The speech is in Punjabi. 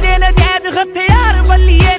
ਦੇ ਨਜਾਇਜ਼ ਹਥਿਆਰ ਬੱਲੀਏ।